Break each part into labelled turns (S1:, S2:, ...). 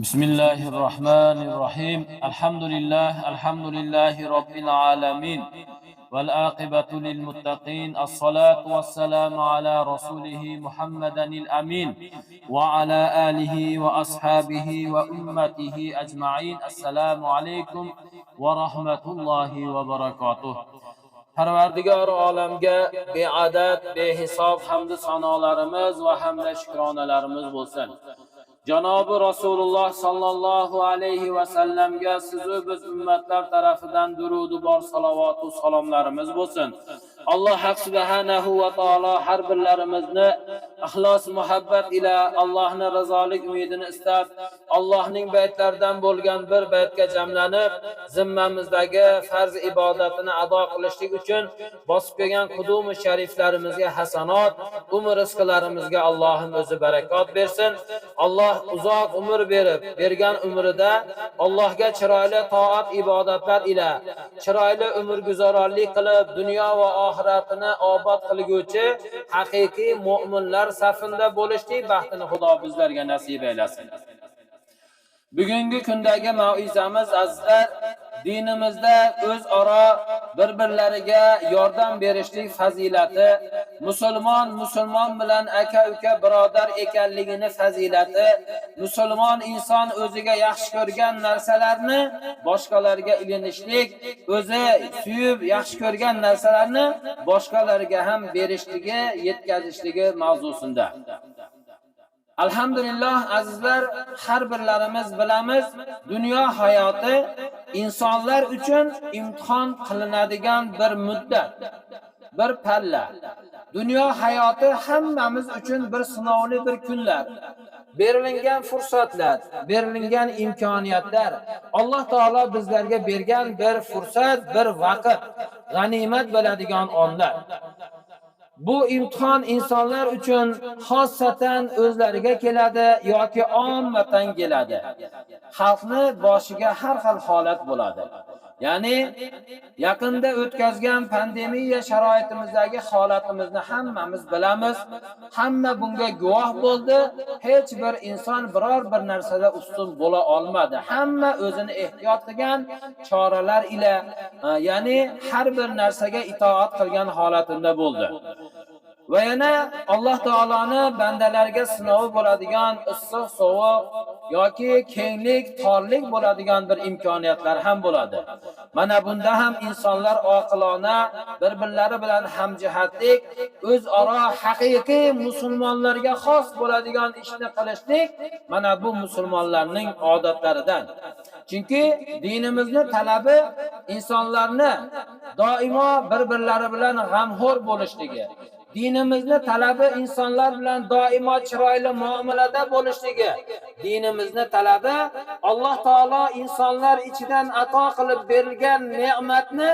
S1: بسم الله الرحمن الرحيم الحمد لله الحمد لله رب العالمين والعاقبة للمتقين الصلاة والسلام على رسوله محمد الأمين وعلى آله وأصحابه وأمته أجمعين السلام عليكم ورحمة الله وبركاته Parvardigor olamga beadad, behisob hamd sanolarimiz va hamda shukronalarimiz bo'lsin. Janobi Rasululloh sallallohu alayhi va sallamga sizu biz ummatlar tarafidan durudu bor salovat va salomlarimiz bo'lsin. Alloh haq subhanahu va taolo har birlarimizni ixlos muhabbat ila allohni rizolik umidini istab, Allohning baytlaridan bo'lgan bir baytga jamlanib, zimmamizdagi farz ibodatini ado qilishlik uchun bosib kelgan qudumi shariflarimizga hasanot, umr rizqlarimizga Allohim o'zi barakot bersin. Alloh uzoq umr berib, bergan umrida Allohga chiroyli toat ibodatlar ila chiroyli umr guzaronlik qilib, dunyo va oxiratini obod qilguvchi haqiqiy mo'minlar safida bo'lishlik baxtini Xudo bizlarga nasib aylasin. Bugungi kundagi mavizamiz azizlar dinimizda o'zaro bir-birlariga yordam berishlik fazilati, musulmon musulmon bilan aka-uka birodar ekanligini fazilati, musulmon inson o'ziga yaxshi ko'rgan narsalarni boshqalarga ilinishlik, o'zi suyib yaxshi ko'rgan narsalarni boshqalarga ham berishligi, yetkazishligi mavzusida. Alhamdulillah azizlar, har birlarimiz bilamiz, dunyo hayoti insonlar uchun imtihon qilinadigan bir muddat, bir palla. Dunyo hayoti hammamiz uchun bir sinovli bir kunlar. Berilgan fursatlar, berilgan imkoniyatlar, Alloh taolo bizlarga bergan bir fursat, bir vaqt, g'animat bo'ladigan onlar. Bu imtihon insonlar uchun xossatan o'zlariga keladi yoki ommatan keladi. Xalqni boshiga har xil holat bo'ladi. Ya'ni yaqinda o'tkazgan pandemiya sharoitimizdagi holatimizni hammamiz bilamiz. Hamma bunga guvoh bo'ldi. Hech bir inson biror bir narsada ustun bo'la olmadi. Hamma o'zini ehtiyot qilgan choralar ila, ya'ni har bir narsaga itoat qilgan holatida bo'ldi. Va yana Alloh taoloni bandalarga sinovi bo'ladigan issiq, sovuq yoki kenglik, torlik bo'ladigan bir imkoniyatlar ham bo'ladi. Mana bunda ham insonlar oqilona bir-birlari bilan hamjihatlik, o'zaro haqiqiy musulmonlarga xos bo'ladigan ishni qilishlik mana bu musulmonlarning odatlaridan. Chunki dinimizning talabi insonlarni doimo bir-birlari bilan g'amxo'r bo'lishligi, Dinimizni talabi insonlar bilan doimo chiroyli muomalada bo'lishligi. Dinimizni talabi Alloh taolo insonlar ichidan ato qilib berilgan ne'matni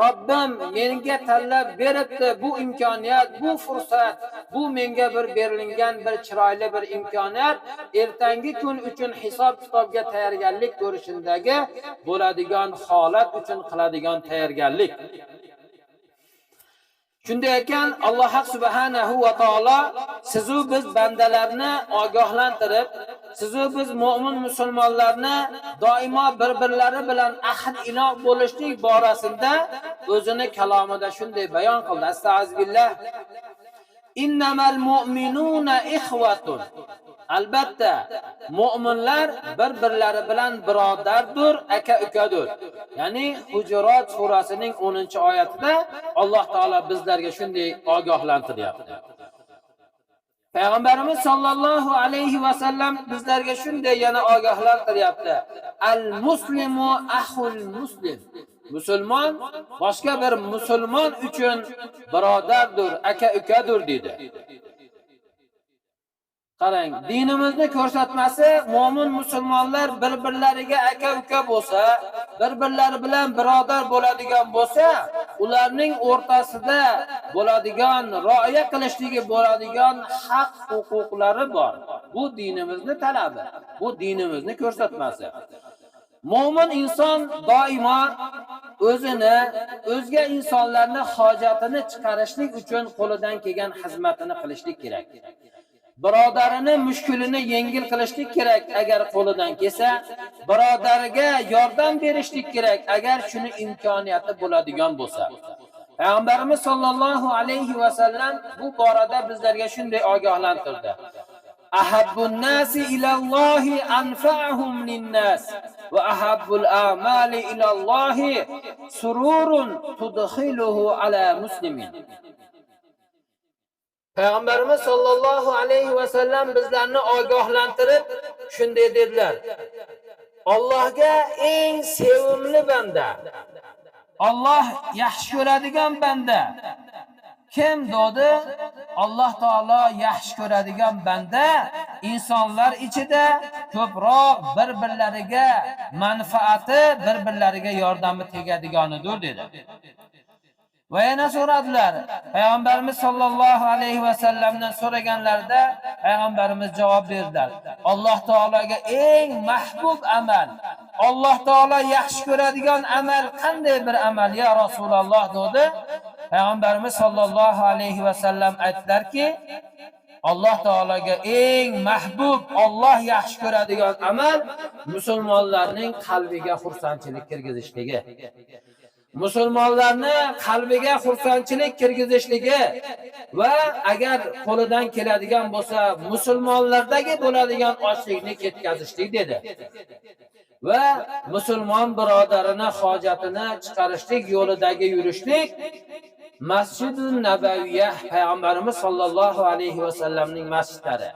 S1: Robbim menga tanlab beribdi. Bu imkoniyat, bu fursat, bu menga bir berilgan bir chiroyli bir imkoniyat. Ertangi kun uchun hisob kitobga tayyorgarlik ko'rishindagi bo'ladigan holat uchun qiladigan tayyorgarlik. Shunday ekan Alloh subhanahu va taolo sizu biz bandalarni ogohlantirib, sizu biz mu'min musulmonlarni doimo bir-birlari bilan ahd inoq bo'lishlik borasida o'zini kalomida shunday bayon qildi. Astagfirullah. Innamal mu'minuna ikhwatun. Albatta, mu'minlar bir-birlari bilan birodardir, aka-ukadir. Ya'ni Hujurat surasining 10-oyatida Alloh taolo bizlarga shunday ogohlantiryapti. Payg'ambarimiz sollallohu alayhi va sallam bizlarga shunday yana ogohlantiryapti. Al-muslimu ahul muslim. Musulmon boshqa bir musulmon uchun birodardir, aka-ukadir dedi. Qarang, dinimizni ko'rsatmasi mu'min musulmonlar bir-birlariga aka-uka bo'lsa, bir-birlari bilan birodar bo'ladigan bo'lsa, ularning o'rtasida bo'ladigan rioya qilishligi bo'ladigan haq huquqlari bor. Bu dinimizni talabi, bu dinimizni ko'rsatmasi. Mo'min inson doimo o'zini, o'zga insonlarning hojatini chiqarishlik uchun qo'lidan kelgan xizmatini qilishlik kerak. Birodarini mushkulini yengil qilishlik kerak agar qo'lidan kelsa birodariga yordam berishlik kerak agar shuni imkoniyati bo'ladigan bo'lsa. Payg'ambarimiz sollallohu alayhi vasallam bu borada bizlarga shunday ogohlantirdi. Ahabbun nasi ilallohi anfa'uhum linnas va ahabbul a'mali ilallohi sururun tudkhiluhu ala muslimin Payg'ambarimiz sollallohu alayhi vasallam bizlarni ogohlantirib shunday dedilar. Allohga eng sevimli banda. Alloh yaxshi ko'radigan banda. Kim dedi? Alloh taolo yaxshi ko'radigan banda insonlar ichida ko'proq bir-birlariga manfaati, bir-birlariga yordami tegadiganidir dedi. Va yana so'radilar. Payg'ambarimiz sollallohu alayhi vasallamdan so'raganlarida payg'ambarimiz javob berdilar. Alloh taolaga eng mahbub amal, Alloh taolo yaxshi ko'radigan amal qanday bir amal ya Rasululloh dedi. Payg'ambarimiz sollallohu alayhi vasallam aytdilarki, Alloh taolaga eng mahbub, Alloh yaxshi ko'radigan amal musulmonlarning qalbiga xursandchilik kirgizishligi. Musulmonlarni qalbiga xursandchilik kirgizishligi va agar qo'lidan keladigan bo'lsa musulmonlardagi bo'ladigan ochlikni ketkazishlik dedi. Va musulmon birodarini hojatini chiqarishlik yo'lidagi yurishlik Masjidun Nabaviyya payg'ambarimiz sollallohu alayhi vasallamning masjidlari.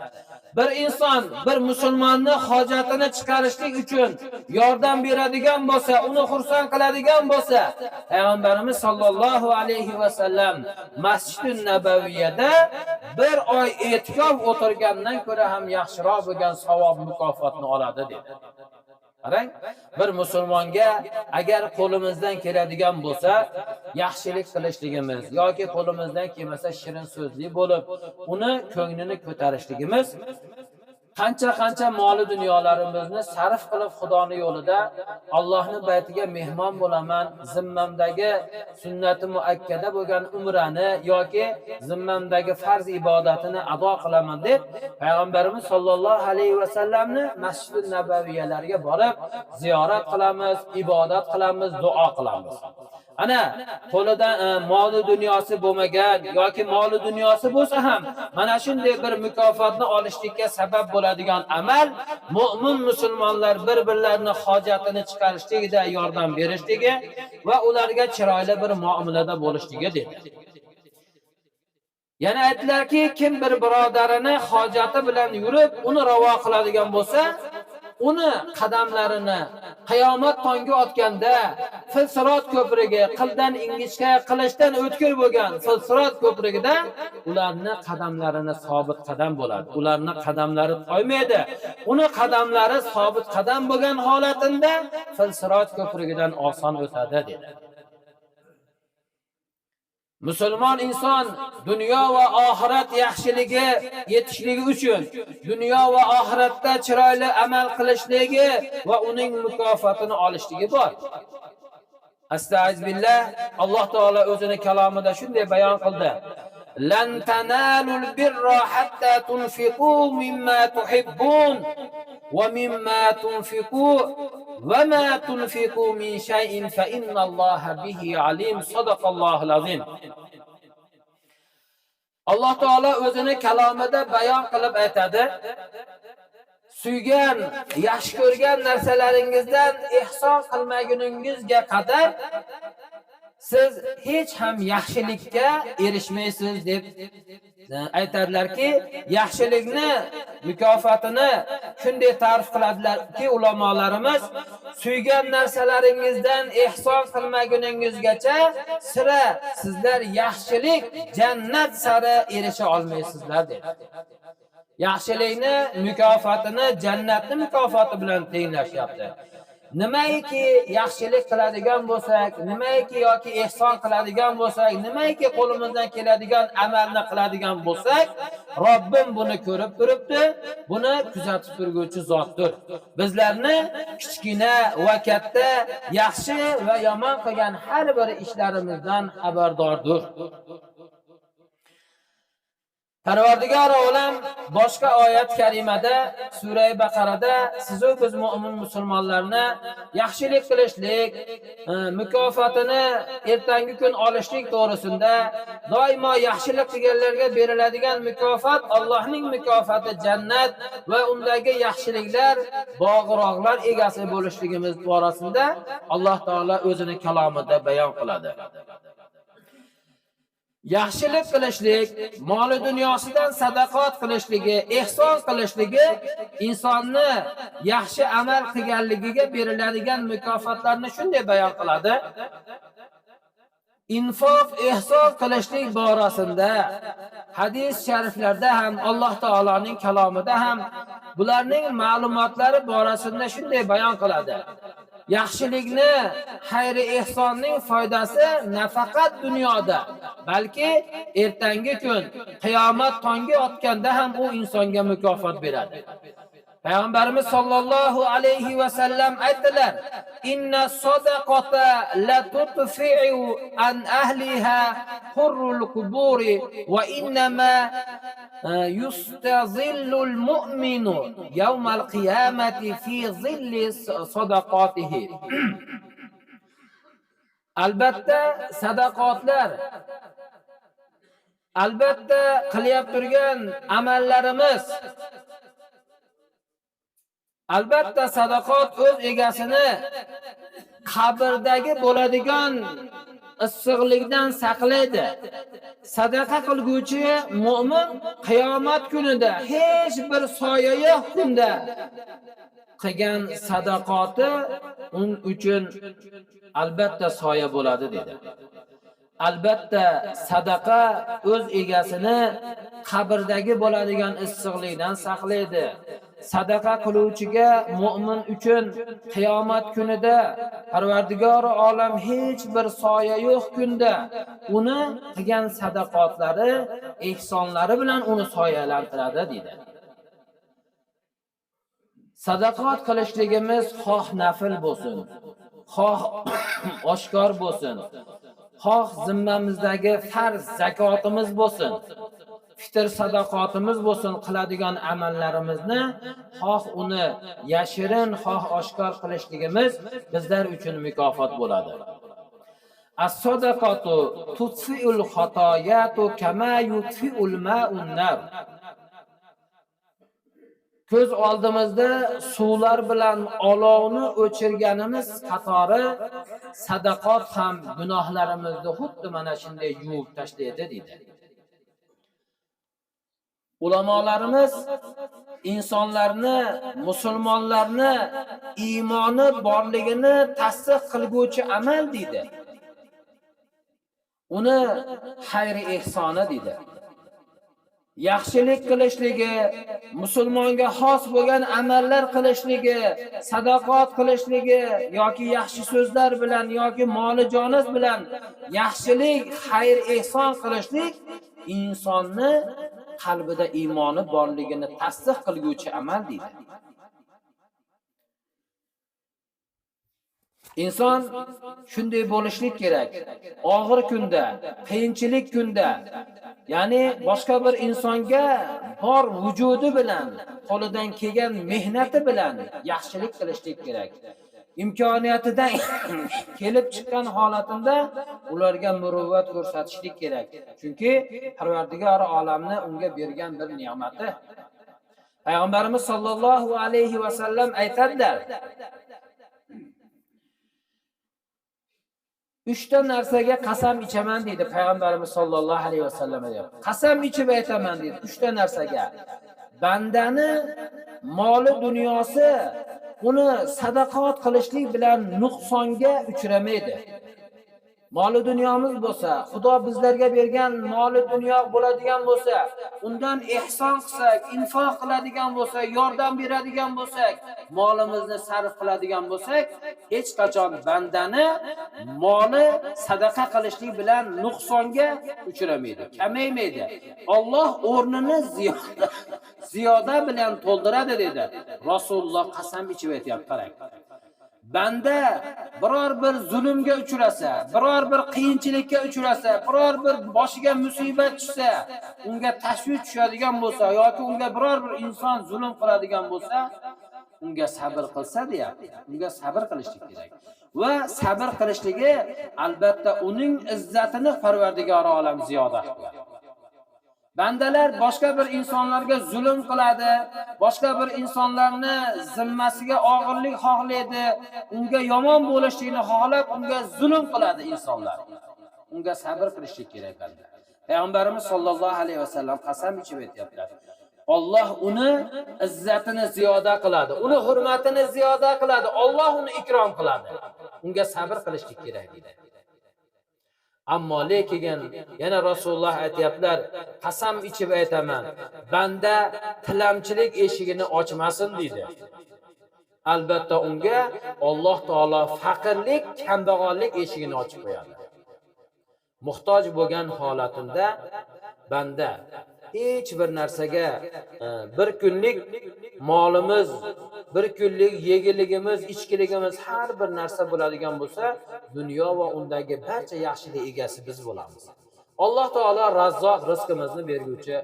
S1: Bir inson bir musulmonni hojatini chiqarishlik uchun yordam beradigan bo'lsa, uni xursand qiladigan bo'lsa, payg'ambarimiz sollallohu alayhi vasallam Masjidun Nabaviyada bir oy e'tikof o'tirgandan ko'ra ham yaxshiroq bo'lgan savob mukofotni oladi dedi. Qarang, bir musulmonga agar qo'limizdan keladigan bo'lsa, yaxshilik qilishligimiz yoki qo'limizdan kelmasa shirin so'zli bo'lib, uni ko'nglini ko'tarishligimiz qancha qancha moli dunyolarimizni sarf qilib Xudoni yo'lida Allohning baytiga mehmon bo'laman, zimmamdagi sunnati muakkada bo'lgan umrani yoki zimmamdagi farz ibodatini ado qilaman deb payg'ambarimiz sollallohu alayhi vasallamni masjidi nabaviyalarga borib ziyorat qilamiz, ibodat qilamiz, duo qilamiz. Ana qo'lida e, moli dunyosi bo'lmagan yoki moli dunyosi bo'lsa ham mana shunday bir mukofotni olishlikka sabab bo'ladigan amal mu'min musulmonlar bir-birlarini hojatini chiqarishligida yordam berishligi va ularga chiroyli bir muomalada bo'lishligi dedi. Yana aytdilarki, kim bir birodarini hojati bilan yurib, uni ravo qiladigan bo'lsa, uni qadamlarini qiyomat tongi otganda filsirot ko'prigi qildan ingichka qilishdan o'tkir bo'lgan filsirot ko'prigida ularni qadamlarini sobit qadam bo'ladi. Ularni qadamlari toymaydi. Uni qadamlari sobit qadam bo'lgan holatida filsirot ko'prigidan oson o'tadi dedi. Musulmon inson dunyo va oxirat yaxshiligi yetishligi uchun dunyo va oxiratda chiroyli amal qilishligi va uning mukofotini olishligi bor. Astagfirullah Alloh taolo o'zini kalomida shunday bayon qildi. لن تنالوا البر حتى تنفقوا مما تحبون ومما تنفقوا وما تنفقوا من شيء فإن الله به عليم. صدق الله العظيم. الله تعالى أذن كلامه بيان قلب أتدى suygan yaxshi ko'rgan narsalaringizdan ehson qilmaguningizga qadar siz hech ham yaxshilikka erishmaysiz deb aytadilarki, yaxshilikni mukofotini shunday ta'rif qiladilarki, ulamolarimiz suygan narsalaringizdan ehson qilmaguningizgacha sira sizlar yaxshilik jannat sari erisha olmaysizlar dedi. Yaxshilikni mukofotini jannatning mukofoti bilan tenglashyapti. Nimaiki yaxshilik qiladigan bo'lsak, nimaiki yoki ehson qiladigan bo'lsak, nimaiki qo'limizdan keladigan amalni qiladigan bo'lsak, Robbim buni ko'rib turibdi, buni kuzatib turguvchi zotdir. Bizlarni kichkina va katta, yaxshi va yomon qilgan har bir ishlarimizdan xabardordir. Parvardigori olam boshqa oyat karimada sura Baqarada sizu biz mo'min musulmonlarni yaxshilik qilishlik, e, mukofotini ertangi kun olishlik to'g'risida doimo yaxshilik qilganlarga beriladigan mukofot Allohning mukofoti jannat va undagi yaxshiliklar bog'roqlar egasi bo'lishligimiz borasida Alloh taolo o'zini kalomida bayon qiladi. Yaxshilik qilishlik, moli dunyosidan sadaqat qilishligi, ehson qilishligi insonni yaxshi amal qilganligiga beriladigan mukofotlarni shunday bayon qiladi. Infoq, ehson qilishlik borasida hadis shariflarda ham Alloh taoloning kalomida ham bularning ma'lumotlari borasida shunday bayon qiladi. Yaxshilikni, xayri ehsonning foydasi nafaqat dunyoda, balki ertangi kun qiyomat tongi otganda ham u insonga mukofot beradi. Payg'ambarimiz sollallohu alayhi va sallam aytdilar: "Inna sadaqata la tutfi'u an ahliha hurrul quburi va innama يستظل المؤمن يوم القيامة في ظل صدقاته albatta sadaqotlar albatta qilyap turgan amallarimiz albatta sadaqot o'z egasini qabrdagi bo'ladigan issiqlikdan saqlaydi. Sadaqa qilguvchi mu'min qiyomat kunida hech bir soya yo'q kunda qilgan sadaqoti un uchun albatta soya bo'ladi dedi. Albatta sadaqa o'z egasini qabrdagi bo'ladigan issiqlikdan saqlaydi. Sadaqa qiluvchiga mo'min uchun qiyomat kunida parvardigori olam hech bir soya yo'q kunda uni qilgan sadaqotlari, ehsonlari bilan uni soyalantiradi deydi sadaqot qilishligimiz xoh nafl bo'lsin, xoh oshkor bo'lsin, xoh zimmamizdagi farz zakotimiz bo'lsin. Fitr sadoqotimiz bo'lsin qiladigan amallarimizni xoh uni yashirin xoh oshkor qilishligimiz bizlar uchun mukofot bo'ladi. As-sadaqatu tutfi'ul khotoyatu kama yutfi'ul ma'un nar. Ko'z oldimizda suvlar bilan olovni o'chirganimiz qatori sadaqot ham gunohlarimizni xuddi mana shunday yuvib tashlaydi deydi. Ulamolarimiz insonlarni musulmonlarni iymoni borligini tasdiq qilguvchi amal deydi. Uni xayri ehsoni deydi. Yaxshilik qilishligi musulmonga xos bo'lgan amallar qilishligi sadoqat qilishligi yoki yaxshi so'zlar bilan yoki moli joniz bilan yaxshilik xayr ehson qilishlik insonni qalbida iymoni borligini tasdiq qilguvchi amal deydi. Inson shunday bo'lishlik kerak. Og'ir kunda, qiyinchilik kunda, ya'ni boshqa bir insonga bor vujudi bilan, qo'lidan kelgan mehnati bilan yaxshilik qilishlik kerak. İmkoniyatidan kelib chiqqan holatida ularga muruvvat ko'rsatishlik kerak. Chunki Parvardigor olamni unga bergan bir ne'mati. Payg'ambarimiz sollallohu alayhi va sallam aytadilar: Uchta narsaga qasam ichaman deydi payg'ambarimiz sollallohu alayhi vasallam. Qasam ichib aytaman deydi uchta narsaga. Bandani moli dunyosi uni sadaqat qilishlik bilan nuqsonga uchramaydi. Moli dunyomiz bo'lsa, Xudo bizlarga bergan moli dunyo bo'ladigan bo'lsa, undan ehson qilsak, infoq qiladigan bo'lsak, yordam beradigan bo'lsak, molimizni sarf qiladigan bo'lsak, hech qachon bandani moli sadaqa qilishlik bilan nuqsonga uchramaydi, kamaymaydi. Alloh o'rnini ziyoda ziyoda bilan to'ldiradi dedi. Rasululloh qasam ichib aytyapti, qarang. Banda biror bir zulmga uchrasa, biror bir qiyinchilikka uchrasa, biror bir boshiga musibat tushsa, unga tashvish tushadigan bo'lsa yoki unga biror bir inson zulm qiladigan bo'lsa, unga sabr qilsa deyapti. Unga sabr qilishlik kerak. Va sabr qilishligi albatta uning izzatini parvardigori olam ziyoda qiladi. Bandalar boshqa bir insonlarga zulm qiladi, boshqa bir insonlarni zimmasiga og'irlik xohlaydi, unga yomon bo'lishlikni xohlab, unga zulm qiladi insonlar. Unga sabr qilishlik kerak banda. Payg'ambarimiz sollallohu alayhi vasallam qasam ichib aytyaptilar. Alloh uni izzatini ziyoda qiladi, uni hurmatini ziyoda qiladi, Alloh uni ikrom qiladi. Unga sabr qilishlik kerak deydi Ammo lekin yana Rasululloh aytayaptilar, qasam ichib aytaman, banda tilamchilik eshigini ochmasin deydi. Albatta unga Alloh taolo faqirlik, kambag'allik eshigini ochib qo'yadi. Muhtoj bo'lgan holatinda banda hech bir narsaga e, bir kunlik molimiz, bir kunlik yegiligimiz, ichkiligimiz har bir narsa bo'ladigan bo'lsa, dunyo va undagi barcha yaxshilik egasi biz bo'lamiz. Alloh taolo Razzoq rizqimizni berguvchi,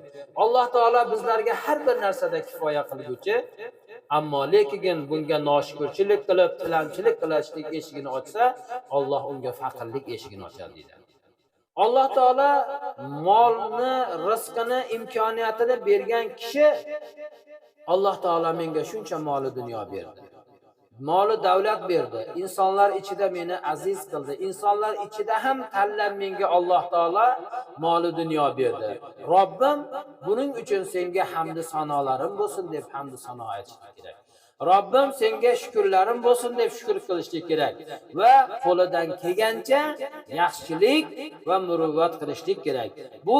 S1: Alloh taolo bizlarga har bir narsada kifoya qilguvchi, ammo lekin bunga noshukurchilik qilib, tilamchilik qilishlik eshigini ochsa, Alloh unga faqirlik eshigini ochadi deydi. Alloh taolo molni, rizqini, imkoniyatini bergan kishi Alloh taolo menga shuncha moli dunyo berdi. Moli davlat berdi. Insonlar ichida meni aziz qildi. Insonlar ichida ham tanlab menga Alloh taolo moli dunyo berdi. Robbim buning uchun senga hamd sanolarim bo'lsin deb hamd sano aytish kerak. Robbim senga shukrlarim bo'lsin deb shukr qilishlik kerak va qo'lidan kelgancha yaxshilik va muruvvat qilishlik kerak. Bu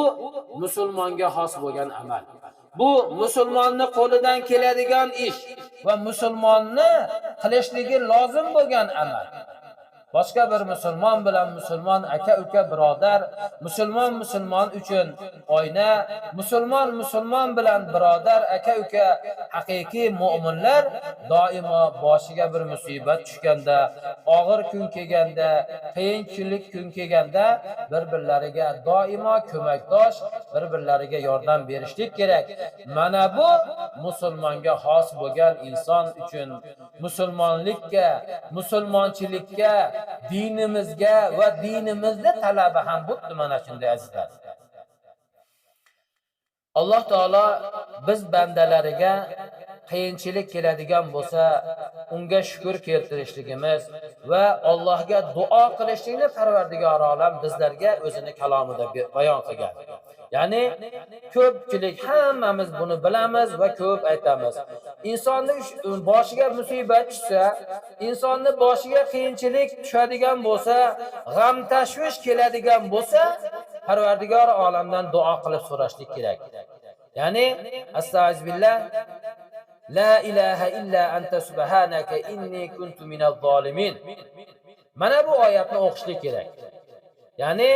S1: musulmonga xos bo'lgan amal. Bu musulmonni qo'lidan keladigan ish va musulmonni qilishligi lozim bo'lgan amal. Boshqa bir musulmon bilan musulmon aka uka birodar musulmon musulmon uchun oyna musulmon musulmon bilan birodar aka uka haqiqiy mo'minlar doimo boshiga bir musibat tushganda og'ir kun kelganda qiyinchilik kun kelganda bir birlariga doimo ko'makdosh bir birlariga yordam berishlik kerak. Mana bu musulmonga xos bo'lgan inson uchun musulmonlikka musulmonchilikka dinimizga va dinimizni talabi ham xuddi mana shunday azizlar. Alloh taolo biz bandalariga qiyinchilik keladigan bo'lsa, unga shukr keltirishligimiz va Allohga duo qilishlikni Parvardigor olam bizlarga o'zini kalomida bayon qilgan. Ya'ni ko'pchilik hammamiz buni bilamiz va ko'p aytamiz. Insonni boshiga musibat tushsa, insonni boshiga qiyinchilik tushadigan bo'lsa, g'am tashvish keladigan bo'lsa, Parvardigor olamdan duo qilib so'rashlik kerak. Ya'ni astag'firullah لا إله إلا أنت سبحانك إني كنت من الظالمين. من أبو آيات نوخش لكي Ya'ni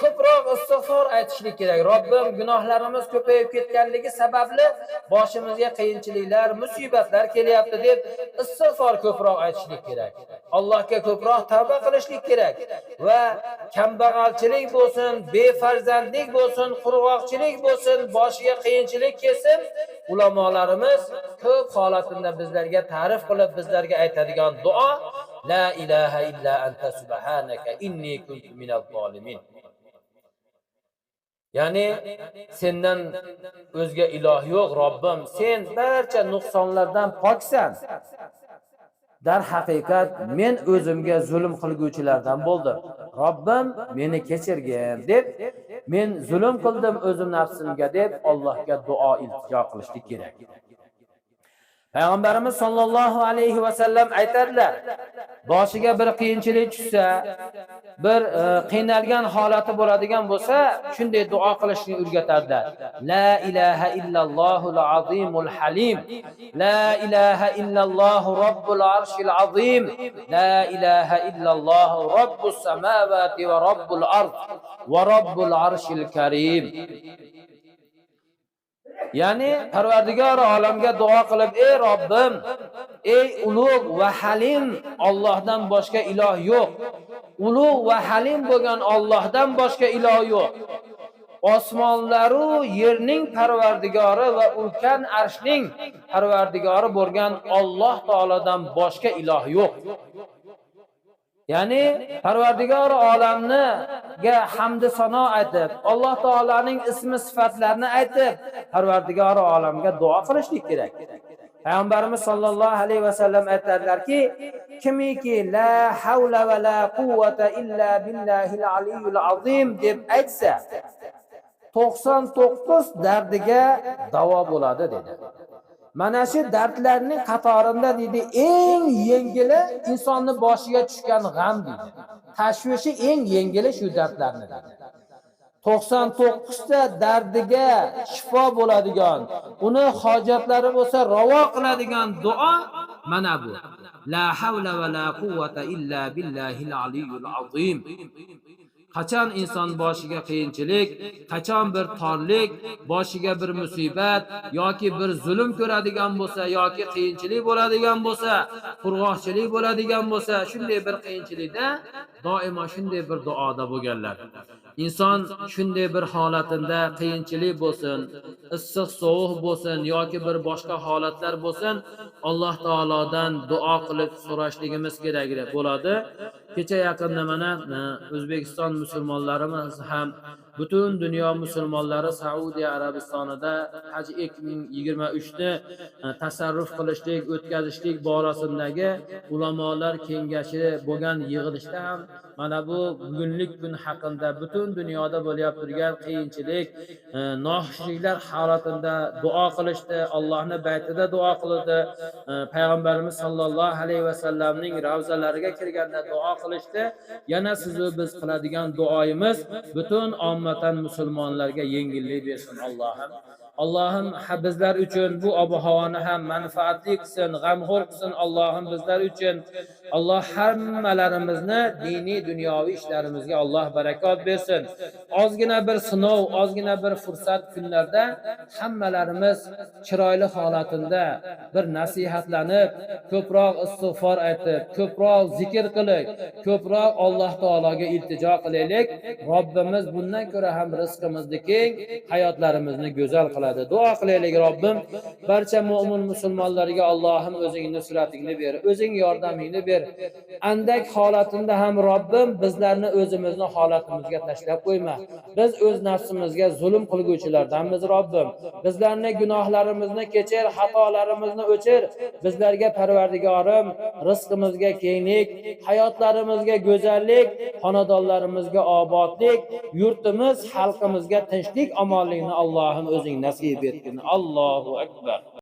S1: ko'proq istig'for aytishlik kerak. Robbim gunohlarimiz ko'payib ketganligi sababli boshimizga qiyinchiliklar, musibatlar kelyapti deb istig'for ko'proq aytishlik kerak. Allohga ko'proq tavba qilishlik kerak va kambag'alchilik bo'lsin, befarzandlik bo'lsin, qurg'oqchilik bo'lsin, boshiga qiyinchilik kelsin, ulamolarimiz ko'p holatida bizlarga ta'rif qilib bizlarga aytadigan duo La ilaha illa anta subhanaka inni kuntu minaz zolimin. Ya'ni sendan o'zga iloh yo'q, Robbim, sen barcha nuqsonlardan poksan. Dar haqiqat men o'zimga zulm qilguvchilardan bo'ldim. Robbim meni kechirgin deb men zulm qildim o'zim nafsimga deb Allohga duo iltijo qilishlik kerak. Payg'ambarimiz sollallohu alayhi va sallam aytadilar, boshiga bir qiyinchilik tushsa, bir e, qiynalgan holati bo'ladigan bo'lsa, shunday duo qilishni o'rgatadilar. La ilaha illallohul azimul halim. La ilaha illalloh robbul arshil azim. La ilaha illalloh robbus samawati va robbul ard va robbul arshil karim. Ya'ni Parvardigor olamga duo qilib, "Ey Robbim, ey ulug' va halim Allohdan boshqa iloh yo'q. Ulug' va halim bo'lgan Allohdan boshqa iloh yo'q. osmonlaru yerning parvardigori va ulkan arshning parvardigori bo'lgan Alloh taolodan boshqa iloh yo'q. Ya'ni Parvardigor olamniga hamd sano aytib, Alloh taolaning ismi sifatlarini aytib, Parvardigor olamga duo qilishlik kerak. Payg'ambarimiz sollallohu alayhi vasallam aytadilarki, kimiki la havla va la quvvata illa billahil aliyyil azim deb aytsa, 99 dardiga davo bo'ladi dedi. Mana shu dardlarning qatorida dedi, eng yengili insonni boshiga tushgan g'am dedi. Tashvishi eng yengili shu dardlarni dedi. 99 ta dardiga shifo bo'ladigan, uni hojatlari bo'lsa ravo qiladigan duo mana bu. La havla va la quvvata illa billahil aliyul azim. Qachon inson boshiga qiyinchilik, qachon bir torlik, boshiga bir musibat yoki bir zulm ko'radigan bo'lsa yoki qiyinchilik bo'ladigan bo'lsa, qurg'oqchilik bo'ladigan bo'lsa, shunday bir qiyinchilikda doimo shunday bir duoda bo'lganlar. Inson shunday bir holatida qiyinchilik bo'lsin, issiq sovuq bo'lsin yoki bir boshqa holatlar bo'lsin, Alloh taolodan duo qilib so'rashligimiz kerak bo'ladi. Kecha yaqinda mana O'zbekiston musulmonlarimiz ham butun dunyo musulmonlari Saudiya Arabistonida Haj 2023 ni uchni e, tasarruf qilishlik, o'tkazishlik borasindagi ulamolar kengashi bo'lgan yig'ilishda ham mana bu bugunlik kun haqida butun dunyoda bo'layotgan turgan qiyinchilik, e, noxushliklar holatida duo qilishdi, Allohni baytida duo qildi. E, Payg'ambarimiz sollallohu alayhi vasallamning ravzalariga kirganda duo qilishdi. Yana sizu biz qiladigan duoyimiz butun ummatan musulmonlarga yengillik bersin Allohim. Allohim bizlar uchun bu ob-havoni ham manfaatli qilsin, g'amxo'r qilsin Allohim bizlar uchun. Alloh hammalarimizni diniy dunyoviy ishlarimizga Alloh barakot bersin. Ozgina bir sinov, ozgina bir fursat kunlarda hammalarimiz chiroyli holatida bir nasihatlanib, ko'proq istig'for aytib, ko'proq zikr qilib, ko'proq Alloh taologa iltijo qilaylik. Robbimiz bundan ko'ra ham rizqimizni keng, hayotlarimizni go'zal qiladi. Duo qilaylik Robbim barcha mu'min musulmonlarga Allohim o'zing nusratingni ber, o'zing yordamingni ber. Andak holatinda ham Robbim bizlarni o'zimizni holatimizga tashlab qo'yma. Biz o'z nafsimizga zulm qilguvchilardanmiz Robbim. Bizlarni gunohlarimizni kechir, xatolarimizni o'chir. Bizlarga Parvardigorim rizqimizga kenglik, hayotlarimizga go'zallik, xonadonlarimizga obodlik, yurtimiz, xalqimizga tinchlik, omonlikni Allohim o'zing nasib في بطن الله أكبر.